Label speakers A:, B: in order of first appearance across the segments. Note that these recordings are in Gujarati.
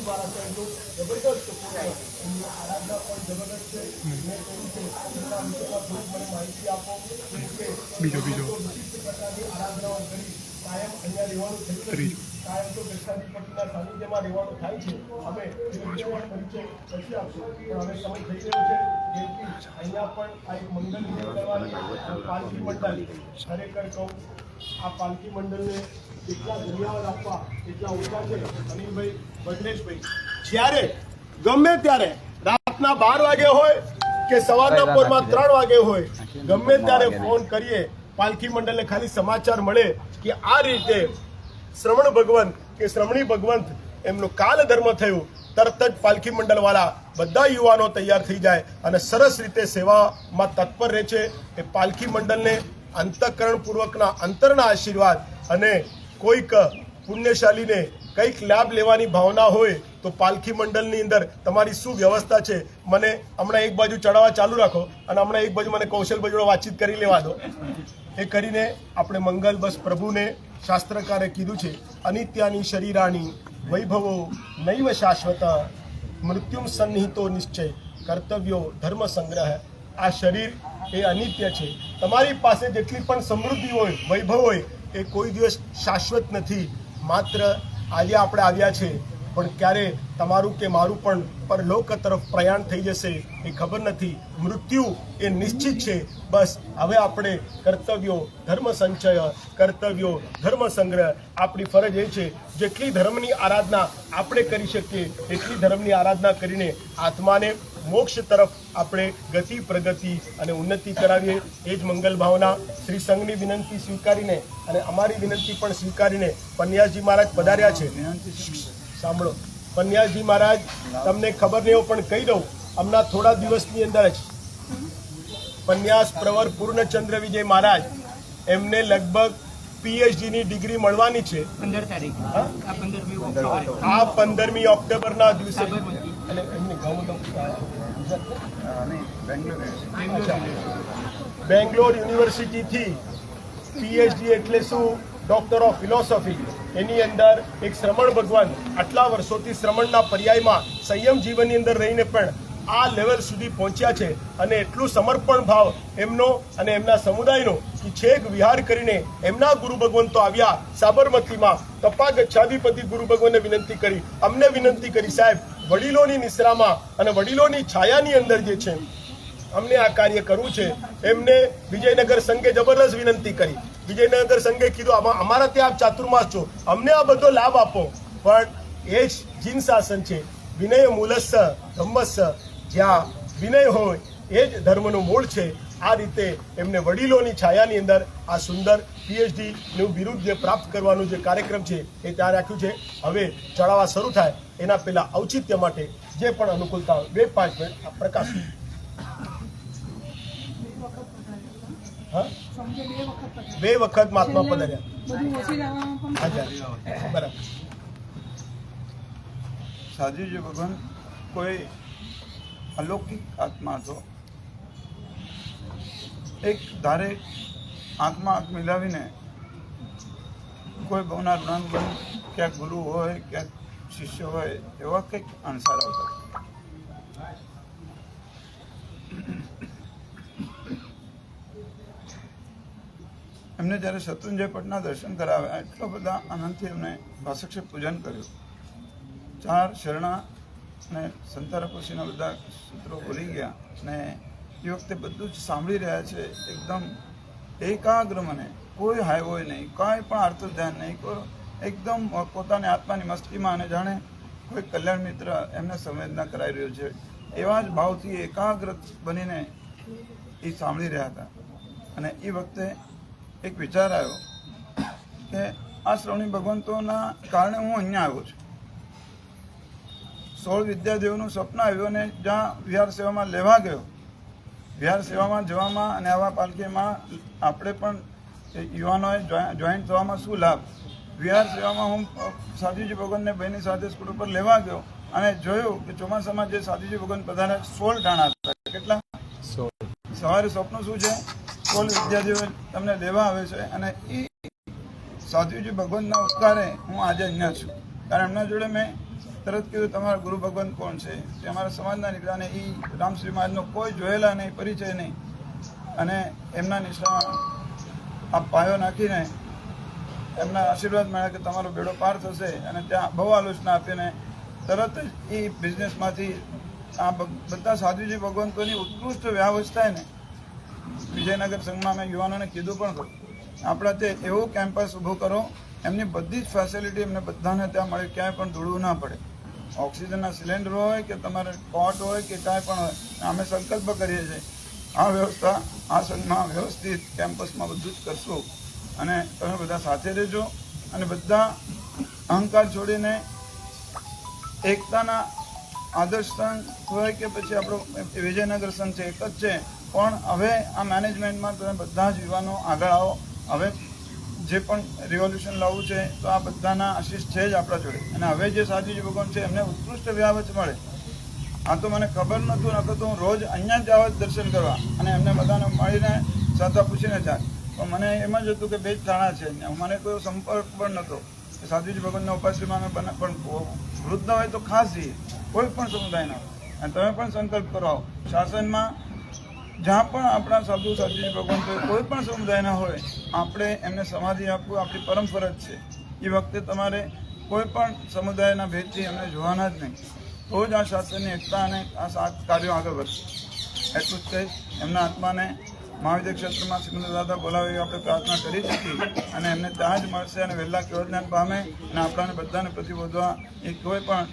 A: મહારાજ એમનું જબરદસ્ત આરાધના પણ જબરદસ્ત છે મેં કહ્યું છે મને માહિતી આપો
B: બીજો બીજો.
A: વિશિષ્ટ પ્રકારની આરાધનાઓ કરી કાયમ અહીંયા રહેવાનું થયું કાયમ તો દક્ષાધિપતિના સાનિધ્યમાં રહેવાનું થાય છે અમે પરિચય પછી આપશું પણ હવે સમય થઈ રહ્યો છે જેમ કે અહીંયા પણ આ એક મંડળ વિજય કરવાની પાલકી મંડળ ખરેખર કહું આ પાલકી મંડળને જેટલા ધન્યવાદ આપવા એટલા ઓછા છે અનિલભાઈ ભદ્રેશભાઈ જ્યારે ગમે ત્યારે રાતના બાર વાગે હોય કે સવારના પોરમાં ત્રણ વાગે હોય ગમે ત્યારે ફોન કરીએ પાલખી મંડળને ખાલી સમાચાર મળે કે આ રીતે શ્રવણ ભગવંત કે શ્રમણી ભગવંત એમનું કાલ ધર્મ થયું તરત જ પાલખી મંડળવાળા બધા યુવાનો તૈયાર થઈ જાય અને સરસ રીતે સેવામાં તત્પર રહે છે. એ પાલખી મંડળને અંતઃકરણપૂર્વકના અંતરના આશીર્વાદ અને કોઈક પુણ્યશાલીને કંઈક લાભ લેવાની ભાવના હોય તો પાલખી મંડળની અંદર તમારી શું વ્યવસ્થા છે? મને હમણાં એક બાજુ ચડાવવા ચાલુ રાખો અને હમણાં એક બાજુ મને કૌશલ બજોડો વાતચીત કરી લેવા દો. એ કરીને આપણે મંગલ બસ પ્રભુને શાસ્ત્રકારે કીધું છે, અનિત્યાની શરીરાણી વૈભવો નૈવ શાશ્વત, મૃત્યુમ સન્નિહિતો નિશ્ચય, કર્તવ્યો ધર્મ સંગ્રહ. આ શરીર એ અનિત્ય છે. તમારી પાસે જેટલી પણ સમૃદ્ધિ હોય, વૈભવ હોય એ કોઈ દિવસ શાશ્વત નથી. માત્ર આજે આપણે આવ્યા છે, પણ ક્યારે તમારું કે મારું પણ પરલોક તરફ પ્રયાણ થઈ જશે એ ખબર નથી. મૃત્યુ એ નિશ્ચિત છે. બસ, હવે આપણે કર્તવ્યો ધર્મ સંચય, કર્તવ્યો ધર્મ સંગ્રહ. આપણી ફરજ એ છે, જેટલી ધર્મની આરાધના આપણે કરી શકીએ, એટલી ધર્મની આરાધના કરીને આત્માને મોક્ષ તરફ આપણે ગતિ પ્રગતિ અને ઉન્નતિ કરાવીએ એ જ મંગલ ભાવના. શ્રી સંઘની વિનંતી સ્વીકારીને અને અમારી વિનંતી પણ સ્વીકારીને પન્યાસજી મહારાજ પધાર્યા છે. સાંભળો. પન્યાસજી મહારાજ તમને ખબર નહીં પણ કહી દઉં હમણાં થોડા દિવસની અંદર જ પન્યાસ પ્રવર પૂર્ણચંદ્ર વિજય મહારાજ એમને લગભગ પીએચડી ની ડિગ્રી મળવાની છે.
C: આ પંદરમી
A: ઓક્ટોબરના દિવસે. અને એમની ગૌમતમ બેંગ્લોર. યુનિવર્સિટીથી પીએચડી એટલે શું? ડોક્ટર ઓફ ફિલોસોફી એની અંદર એક શ્રમણ ભગવાન આટલા વર્ષોથી શ્રમણના પર્યાયમાં સંયમ જીવનની અંદર રહીને પણ આ લેવલ સુધી પહોંચ્યા છે અને એટલું સમર્પણ ભાવ એમનો અને એમના સમુદાયનો કે છેક વિહાર કરીને એમના ગુરુ ભગવંતો આવ્યા સાબરમતીમાં. તપા ગચ્છાધિપતિ ગુરુ ભગવાનને વિનંતી કરી. અમને વિનંતી કરી સાહેબ વડીલોની નિશ્રામાં અને વડીલોની છાયાની અંદર જે છે, અમને આ કાર્ય કરવું છે, એમને વિજયનગર સંઘે જબરદસ્ત વિનંતી કરી. વિજયનગર સંઘે કીધું, આમાં અમારા ત્યાં આપ ચાતુર્માસ છો. અમને આ બધો લાભ આપો. પણ એ જ જીન શાસન છે. વિનય મૂલસ્સ ધમ્મસ્સ જ્યાં વિનય હોય, એ જ ધર્મનું મૂળ છે. આ રીતે એમને વડીલોની છાયાની અંદર આ સુંદર પીએચડી નું બિરુદ જે પ્રાપ્ત કરવાનું જે કાર્યક્રમ છે એ ત્યાં રાખ્યું છે. હવે ચડાવવા શરૂ થાય એના પહેલા ઔચિત્ય માટે જે પણ અનુકૂળતા હોય, બે પાંચ મિનિટ આ પ્રકાશ. બે વખત મહાત્મા પધાર્યા. બરાબર.
D: સાધુજી ભગવાન, કોઈ અલૌકિક આત્મા હતો એક ધારે આંખમાં આંખ મિલાવીને કોઈ ઋણાંગ બન, ક્યાંક ગુરુ હોય, ક્યાંક શિષ્ય હોય, એવા કંઈક અણસાર આવતા એમને જ્યારે શત્રુંજય પટના દર્શન કરાવ્યા, એટલો બધા આનંદથી એમને ભાષક્ષે પૂજન કર્યું. ચાર શરણા અને સંતારપોશીના બધા સૂત્રો ભૂલી ગયા અને એ વખતે બધું જ સાંભળી રહ્યા છે. એકદમ એકાગ્ર મને. કોઈ હાઈવોય નહીં, કાંઈ પણ આર્થ ધ્યાન નહીં, કોઈ એકદમ પોતાની આત્માની મસ્તીમાં અને જાણે કોઈ કલ્યાણ મિત્ર એમને સંવેદના કરાવી રહ્યો છે. એવા જ ભાવથી એકાગ્ર બનીને એ સાંભળી રહ્યા હતા. અને એ વખતે એક વિચાર આવ્યો કે આ શ્રવણી ભગવંતોના કારણે હું અહીંયા આવ્યો છું. સોળ વિદ્યાદેવનું સ્વપ્ન આવ્યું અને જ્યાં વિહાર સેવામાં લેવા ગયો વિહાર સેવામાં જવામાં અને આવા પાલખીમાં આપણે પણ યુવાનોએ જોઈન્ટ થવામાં શું લાભ? વિહાર સેવામાં હું સાધુજી ભગવાનને બહેની સાથે સ્કૂટર પર લેવા ગયો અને જોયું કે ચોમાસામાં જે સાધુજી ભગવાન બધાને સોળ ટાણા હતા. કેટલા? સવારે સ્વપ્ન શું છે? સોળ વિદ્યાર્થીઓ તમને લેવા આવે છે અને એ સાધુજી ભગવાનના ઉપકારે હું આજે અહીંયા છું. કારણ એમના જોડે મેં તરત કીધું, તમારા ગુરુ ભગવાન કોણ છે? તે અમારા સમાજના નીકળ્યા એ રામશ્રી મહારાજનો કોઈ જોયેલા નહીં, પરિચય નહીં. અને એમના નિશાન આ પાયો નાખીને એમના આશીર્વાદ મળ્યા કે તમારો બેડો પાર થશે અને ત્યાં બહુ આલોચના આપીને તરત જ એ બિઝનેસમાંથી આ બધા સાધુજી ભગવંતોની ઉત્કૃષ્ટ વ્યવસ્થાને વિજયનગર સંઘમાં મેં યુવાનોને કીધું પણ આપણા તે એવું કેમ્પસ ઊભું કરો, એમની બધી જ ફેસિલિટી એમને બધાને ત્યાં મળે, ક્યાંય પણ દોડવું ના પડે. ઓક્સિજનના સિલિન્ડર હોય કે તમારે કોટ હોય કે કાંઈ પણ હોય, અમે સંકલ્પ કરીએ છીએ. આ વ્યવસ્થા, આ સંઘમાં વ્યવસ્થિત કેમ્પસમાં બધું જ કરશું. અને તમે બધા સાથે રહેજો અને બધા અહંકાર છોડીને એકતાના આદર્શ સંઘ હોય કે પછી આપણો વિજયનગર સંઘ છે, એક જ છે. પણ હવે આ મેનેજમેન્ટમાં તમે બધા જ યુવાનો આગળ આવો. હવે જે પણ રિવોલ્યુશન લાવવું છે, તો આ બધાના આશીષ છે જ આપણા જોડે. અને હવે જે સાધુજી ભગવાન છે, એમને ઉત્કૃષ્ટ વ્યાવચ મળે. આ તો મને ખબર નહોતું, નકર તો હું રોજ અહીંયા જ આવત દર્શન કરવા અને એમને બધાને મળીને સાતા પૂછીને જાય. પણ મને એમ જ હતું કે બે જ થાણા છે. મને કોઈ સંપર્ક પણ નહોતો. સાધુજી ભગવાનના ઉપાશ્રીમાં અમે બને, પણ વૃદ્ધ હોય તો ખાસ જઈએ. કોઈ પણ સમુદાયના. અને તમે પણ સંકલ્પ કરાવો શાસનમાં જ્યાં પણ આપણા સાધુ સાધુજી ભગવાન તો કોઈ પણ સમુદાયના હોય, આપણે એમને સમાધિ આપવું આપણી પરમ ફરજ છે. એ વખતે તમારે કોઈ પણ સમુદાયના ભેદથી એમને જોવાના જ નહીં. તો જ આ શાસ્ત્રની એકતા અને આ સાત કાર્યો આગળ વધશે. એટલું જ કહીશ એમના આત્માને મહાવિદ્ય ક્ષેત્રમાં સિમંદર દાદા બોલાવે આપણે પ્રાર્થના કરી શકીએ અને એમને ત્યાં જ મળશે અને વહેલા કેવળ જ્ઞાન પામે અને આપણાને બધાને પ્રતિબોધવા. એ કોઈ પણ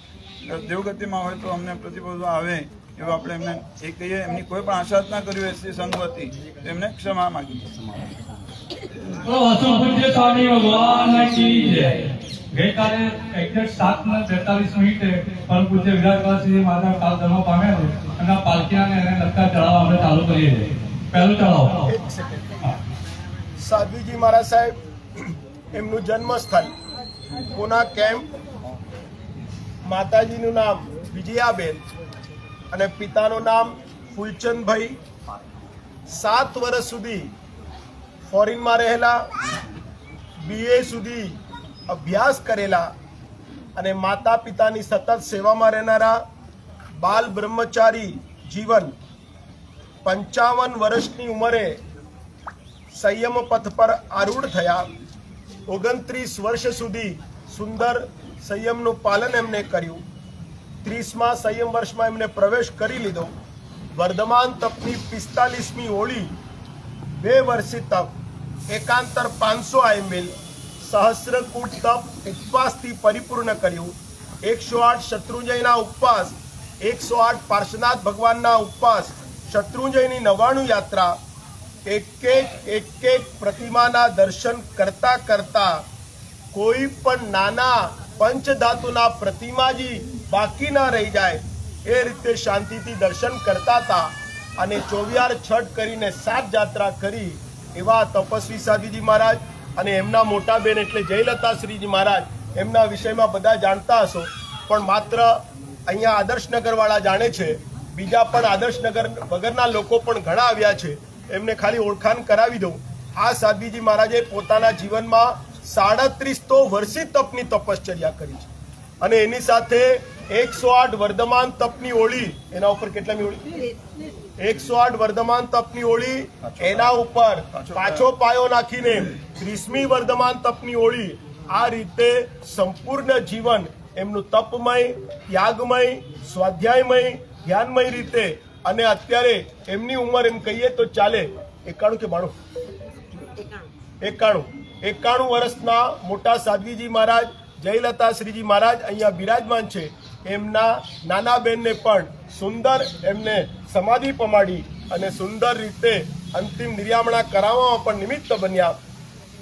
D: દેવગતિમાં હોય તો અમને પ્રતિબોધવા આવે. એવું આપણે એમને એ કહીએ એમની કોઈ પણ આશા જ ના કરી હોય શ્રી સંગવતી તો એમને ક્ષમા માગીએ.
B: તો હસુ પૂજ્ય સ્વામી ભગવાન કી જય. ગઈકાલે એક્ઝેક્ટ સાત ને બેતાલીસ મિનિટે પરમ પૂજ્ય વિરાટવાસી માતા કાલ ધર્મ પામેલો અને આ એને લગતા ચડાવવા આપણે ચાલુ કરીએ છીએ. પહેલું ચડાવો.
A: સાધ્વીજી મહારાજ સાહેબ એમનું જન્મસ્થળ પુના કેમ્પ માતાજીનું નામ વિજયાબેન. અને પિતાનું નામ ફૂલચંદભાઈ. સાત વર્ષ સુધી ફોરેનમાં રહેલા બીએ સુધી અભ્યાસ કરેલા અને માતા પિતાની સતત સેવામાં રહેનારા બાલ બ્રહ્મચારી જીવન પંચાવન વર્ષની ઉંમરે સંયમ પથ પર આરૂઢ થયા. ઓગણત્રીસ વર્ષ સુધી સુંદર સંયમનું પાલન એમને કર્યું. ત્રીસમાં સંયમ વર્ષમાં એમને પ્રવેશ કરી લીધો. વર્ધમાન તપની પિસ્તાલીસમી હોળી બે વર્ષી તપ, એકાંતર પાંચસો આઈમિલ સહસ્રકૂટ તપ ઉપવાસથી પરિપૂર્ણ કર્યું. એકસો આઠ શત્રુંજયના ઉપવાસ, એકસો આઠ પાર્શ્વનાથ ભગવાનના ઉપવાસ, શત્રુંજયની નવાણું યાત્રા એક એક એક એક પ્રતિમાના દર્શન કરતા કરતા કોઈ પણ નાના પંચધાતુના પ્રતિમાજી બાકી ના રહી જાય. એ રીતે શાંતિથી દર્શન કરતા હતા અને ચોવિયાર છઠ કરીને સાત જાત્રા કરી એવા તપસ્વી સાધુજી મહારાજ અને એમના મોટા બેન એટલે જયલતા શ્રીજી મહારાજ એમના વિષયમાં બધા જાણતા હશો. પણ માત્ર અહીંયા આદર્શનગરવાળા જાણે છે. બીજા પણ આદર્શનગર વગરના લોકો પણ ઘણા આવ્યા છે. એમને ખાલી ઓળખાણ કરાવી દઉં. આ સાધ્વીજી મહારાજે પોતાના જીવનમાં સાડત્રીસ તો વર્ષી તપની તપશ્ચર્યા કરી છે. અને એની સાથે એકસો આઠ વર્ધમાન તપની ઓળી એના ઉપર કેટલામી ઓળી? એકસો આઠ વર્ધમાન તપની ઓળી એના ઉપર પાછો પાયો. નાખીને ત્રીસમી વર્ધમાન તપની ઓળી આ રીતે સંપૂર્ણ જીવન એમનું તપમય ત્યાગમય સ્વાધ્યાયમય ધ્યાનમય રીતે અને અત્યારે એમની ઉંમર એમ કહીએ તો ચાલે એકાણું કે બાણું? એકાણું. એકાણું. વર્ષના મોટા સાદગીજી મહારાજ જયલતા શ્રીજી મહારાજ અહીંયા બિરાજમાન છે. એમના નાના બેનને પણ સુંદર એમને સમાધિ પમાડી અને સુંદર રીતે અંતિમ નિર્યામણા કરાવવામાં પણ નિમિત્ત બન્યા.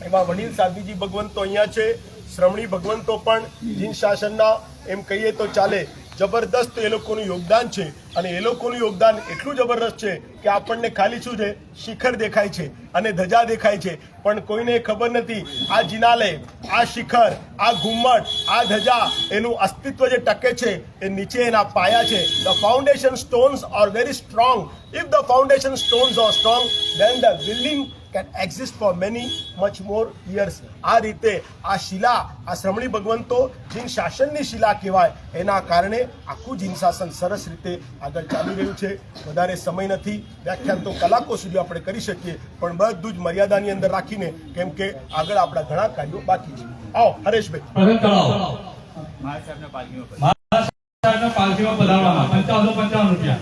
A: એમાં વડીલ સાધ્વીજી ભગવંતો અહીંયા છે. શ્રમણી ભગવંતો પણ જીન શાસનના, એમ કહીએ તો ચાલે. જબરદસ્ત એ લોકોનું યોગદાન છે અને એ લોકોનું યોગદાન એટલું જબરદસ્ત છે કે આપણને ખાલી શું છે? શિખર દેખાય છે અને ધજા દેખાય છે. પણ કોઈને ખબર નથી, આ જિનાલય આ શિખર, આ ઘુમ્મટ, આ ધજા એનું અસ્તિત્વ જે ટકે છે એ નીચે એના પાયા છે. The foundation stones are very strong if the foundation stones are strong then the building can exist for many much more years આ રીતે આ શિલા આ શ્રમણી ભગવંતો જીન શાસનની શિલા કહેવાય. એના કારણે આખું જીન શાસન સરસ રીતે આગળ ચાલી રહ્યું છે. વધારે સમય નથી. વ્યાખ્યાન તો કલાકો સુધી આપણે કરી શકીએ પણ બધું જ મર્યાદાની અંદર રાખીને કેમ કે આગળ આપણા ઘણા કાર્યો બાકી છે. આવો હરેશભાઈ.
B: પ્રથમ તળાવ.
C: પાલખીમાં પધારો.
B: મહારાજ સાહેબના પાલખીમાં પધારવાના પંચાવનસો પંચાવન રૂપિયા.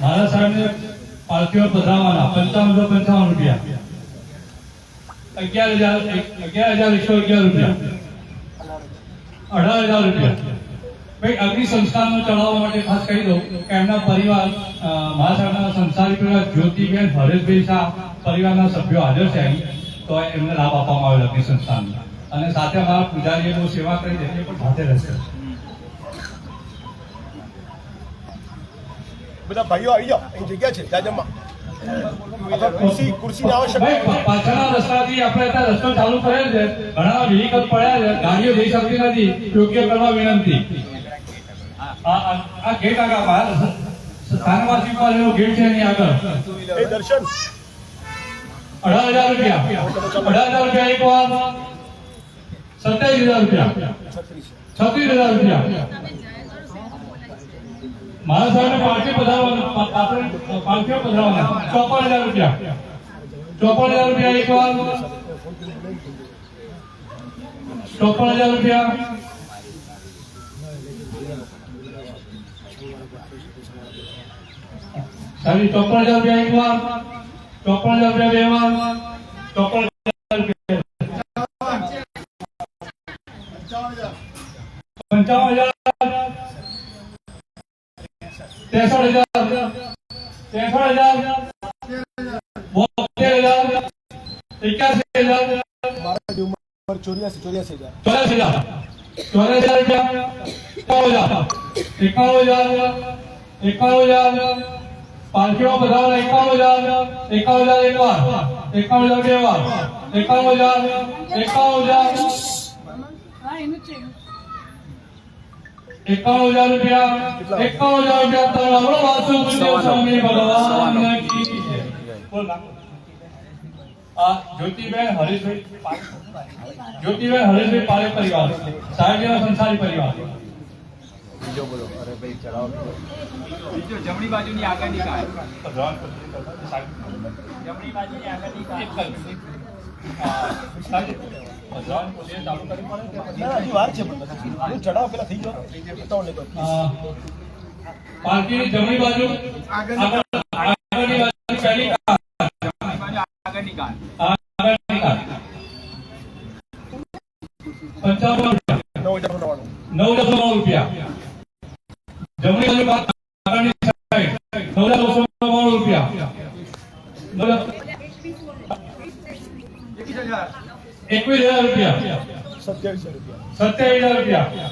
B: મહારાજ સાહેબને પાલખીમાં પધરાવવાના પંચાવનસો પંચાવન રૂપિયા. અગિયાર હજાર અગિયાર હજાર એકસો અગિયાર રૂપિયા. અઢાર હજાર રૂપિયા. ભાઈ, અગ્નિ સંસ્થાનો ચડાવવા માટે ખાસ કહી દઉં કે એમના પરિવાર મહાસાગરના પરિવાર જ્યોતિબેન, હરેશભાઈ શાહ પરિવારના સભ્યો હાજર છે અહીં, તો એમને લાભ આપવામાં આવેલ અગ્નિ સંસ્થાનનો. અને સાથે અમારા પૂજારીએ બહુ સેવા કરી છે પણ સાથે રહેશે.
A: બધા ભાઈઓ આવી જાઓ. અહીં જગ્યા છે
B: પાછળના રસ્તાથી આપણે ત્યાં રસ્તો ચાલુ કરેલ છે. ઘણા વ્હીકલ પડ્યા છે. ગાડીઓ જઈ શકતી નથી. યોગ્ય કરવા વિનંતી. આ આ- આ ગેટ આગળ બહાર સ્થાનવાસી પાસેનો ગેટ છે એની આગળ.
A: એ દર્શન.
B: અઢાર હજાર રૂપિયા. અઢાર હજાર રૂપિયા એક વાર. સત્યાવીસ હજાર રૂપિયા. છત્રીસ હજાર રૂપિયા. મારા સાહેબ પાંચે પધારવાના પાલખીઓ પધારવાના. ચોપન હજાર રૂપિયા. ચોપન હજાર રૂપિયા એક વાર. ચોપન હજાર રૂપિયા. સાહેબ, ચોપન હજાર રૂપિયા એક વાર. ચોપન હજાર રૂપિયા બે વાર. ચોપન પંચાવન હજાર. ત્રેસઠ હજાર ત્રેસઠ હજાર બોતેર હજાર એકાસી હજાર
A: ચોર્યાસી
B: એકાવન હજાર એકાવન હજાર હજાર એકાવન હજાર એકાવન હજાર એક વાર એકાવન હજાર બે વાર એકાવન હજાર એકાવન હજાર એકાવન હજાર રૂપિયા એકાવન હજાર રૂપિયા તમારા આપણો વાસુ ગુરુદેવ સ્વામી ભગવાન કી જય. બોલ નાખો. આ જ્યોતિબેન હરેશભાઈ પારેખ. જ્યોતિબેન હરેશભાઈ પારે પરિવાર સાહેબના સંસારી પરિવાર
C: બીજો જમણી બાજુની આગળની કાર જમણી બાજુની આગળની કાર
A: ના હજી વાર છે પણ હું ચડાવ પેલા થઈ ગયો. ઉતાવળ નહીં કરતો.
B: પાલકી જમણી બાજુ. આગળની બાજુ. પહેલી કાર.
C: આગળની કાર.
B: આગળની કાર. પંચાવન.
A: નવ
B: નવ રૂપિયા જમણી બાજુ બાદ આગળની સાઈડ નવ હજાર નવસો નવ્વાણું રૂપિયા નવ હજાર- એકવીસ હજાર રૂપિયા
A: સત્યાવીસો રૂપિયા
B: સત્યાવીસ હજાર રૂપિયા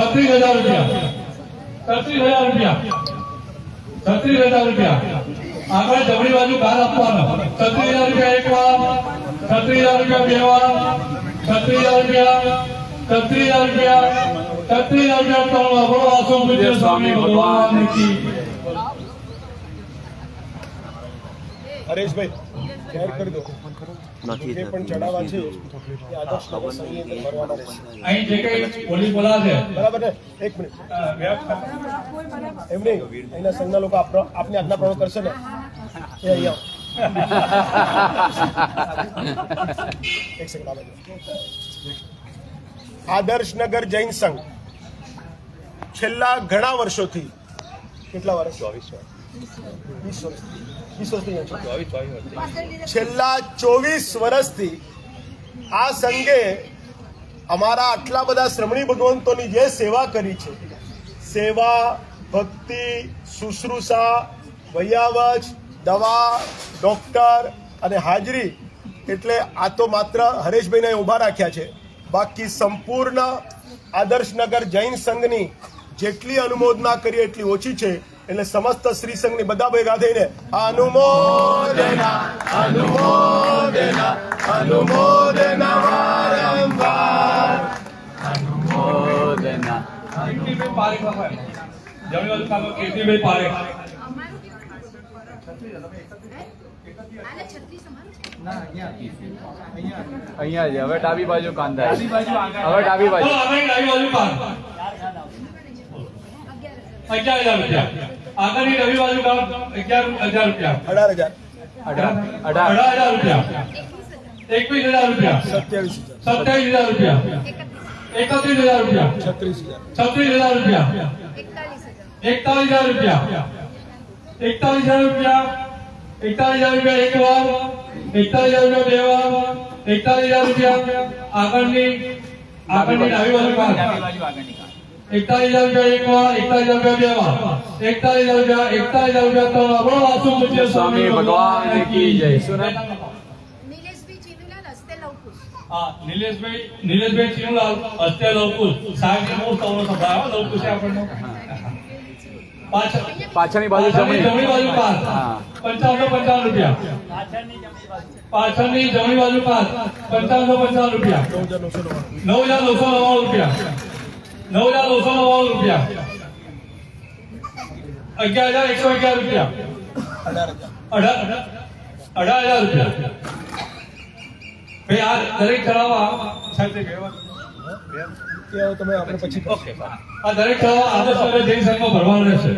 B: છત્રીસ હજાર રૂપિયા છત્રીસ હજાર રૂપિયા છત્રીસ હજાર રૂપિયા આગળ જમણી બાજુ કાર આપવાનો છત્રીસ હજાર રૂપિયા એક વાર છત્રીસ હજાર રૂપિયા બે વાર છત્રીસ હજાર રૂપિયા છત્રીસ હજાર રૂપિયા છત્રીસ હજાર રૂપિયા ત્રણ વાર બોલો વાસો પૂજ્ય સ્વામી ભગવાન કી
A: હરેશભાઈ જાહેર કરી દો. જે પણ ચડાવવા છે એ આદર્શ નગર સંઘની અંદર ભરવાના રહેશે.
B: અહીં જે કઈ પોલીસ બોલાવે છે.
A: બરાબર ને એક મિનિટ.
B: અ,
A: એમ નહીં અહીંના સંઘના લોકો આપનો આપની આજ્ઞા પ્રણો કરશે ને? એ અહીંયા એક સેકન્ડ આવે આદર્શનગર જૈન સંઘ. છેલ્લા ઘણા વર્ષોથી કેટલા વર્ષ? ચોવીસ વીસ વર્ષ. વીસ છો. છેલ્લા ચોવીસ વર્ષથી આ સંઘે અમારા આટલા બધા શ્રમણી ભગવંતોની જે સેવા કરી છે સેવા ભક્તિ શુશ્રુષા વૈયાવજ દવા ડોક્ટર અને હાજરી એટલે આ તો માત્ર હરેશભાઈને ઊભા રાખ્યા છે. બાકી સંપૂર્ણ આદર્શનગર જૈન સંઘની જેટલી અનુમોદના કરી એટલી ઓછી છે. એટલે સમસ્ત શ્રી સંઘની બધા ભેગા થઈને અનુમોદના અનુમોદના અનુમોદના વારંવાર.
B: પારેખ.
C: અહીંયા જ હવે ડાબી બાજુ કાંદા હવે ડાબી બાજુ.
B: ડાબી બાજુ કાન. અગિયાર હજાર રૂપિયા. આગળની રવિ બાજુ અગિયાર હજાર રૂપિયા.
A: અઢાર હજાર.
C: અઢાર.
B: હજાર રૂપિયા.
E: એકવીસ હજાર
B: રૂપિયા.
A: સત્યાવીસ હજાર.
B: સત્યાવીસ હજાર રૂપિયા.
E: એકત્રીસ
B: હજાર રૂપિયા.
A: છત્રીસ હજાર.
B: છત્રીસ હજાર રૂપિયા.
E: એકતાલીસ હજાર
B: રૂપિયા. એકતાલીસ હજાર રૂપિયા. એકતાલીસ હજાર રૂપિયા એક વાર. એકતાલીસ હજાર રૂપિયા બે વાર. એકતાલીસ હજાર રૂપિયા આગળની આગળની ડાબી બાજુ
C: આગળની
B: એકતાલીસ હજાર રૂપિયા એક વાર એકતાલીસ હજાર રૂપિયા બે વાર એકતાલીસ હજાર રૂપિયા એકતાલીસ હજાર રૂપિયા ત્રણ વાર બોલો વાસુ પૂજ્ય
C: સ્વામી ભગવાન કી જય. શું
E: નિલેશભાઈ ચીનુલાલ હસ્તે લવકુશ
B: હા નિલેશભાઈ નિલેશભાઈ ચિનુલાલ હસ્તે લવકુશ સાહેબ બહુ સૌનો સંભળાયો લવકુશ આપણને.
C: પાછળની બાજુ જમણી
B: બાજુ પાસ
C: હા.
B: પંચાવનસો પંચાવન રૂપિયા. પાછળની જમણી બાજુ પાસ પંચાવનસો પંચાવન રૂપિયા. નવ હજાર નવસો નવ્વાણું રૂપિયા. નવ હજાર નવસો નવ્વાણું રૂપિયા. અગિયાર હજાર એકસો અગિયાર રૂપિયા.
A: અઢાર હજાર.
B: રૂપિયા. ભાઈ આ દરેક
A: હવે તમે આપણે પછી
B: આ દરેક ચડાવવા આદર્શ જૈન સંઘમાં ભરવાનું રહેશે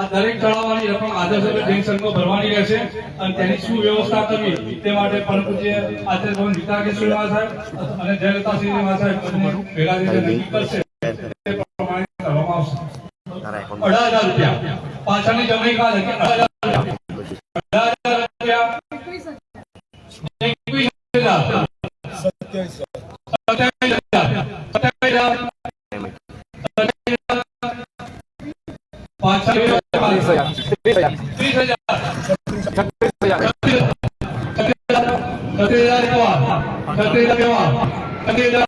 B: આ દરેક તળાવવાની રકમ આદર્શ જૈન ભરવાની રહેશે અને તેની શું વ્યવસ્થા કરવી તે માટે પણ પૂજ્ય આચાર્ય ભવન વિતાકેશ્વરી સાહેબ અને જયલતા શ્રી સાહેબ ભેગા થઈને નક્કી કરશે. તે પ્રમાણે કરવામાં આવશે. અઢાર હજાર રૂપિયા. પાછળની જમણી કાલ અઢાર બે હજાર છત્રીસ હજાર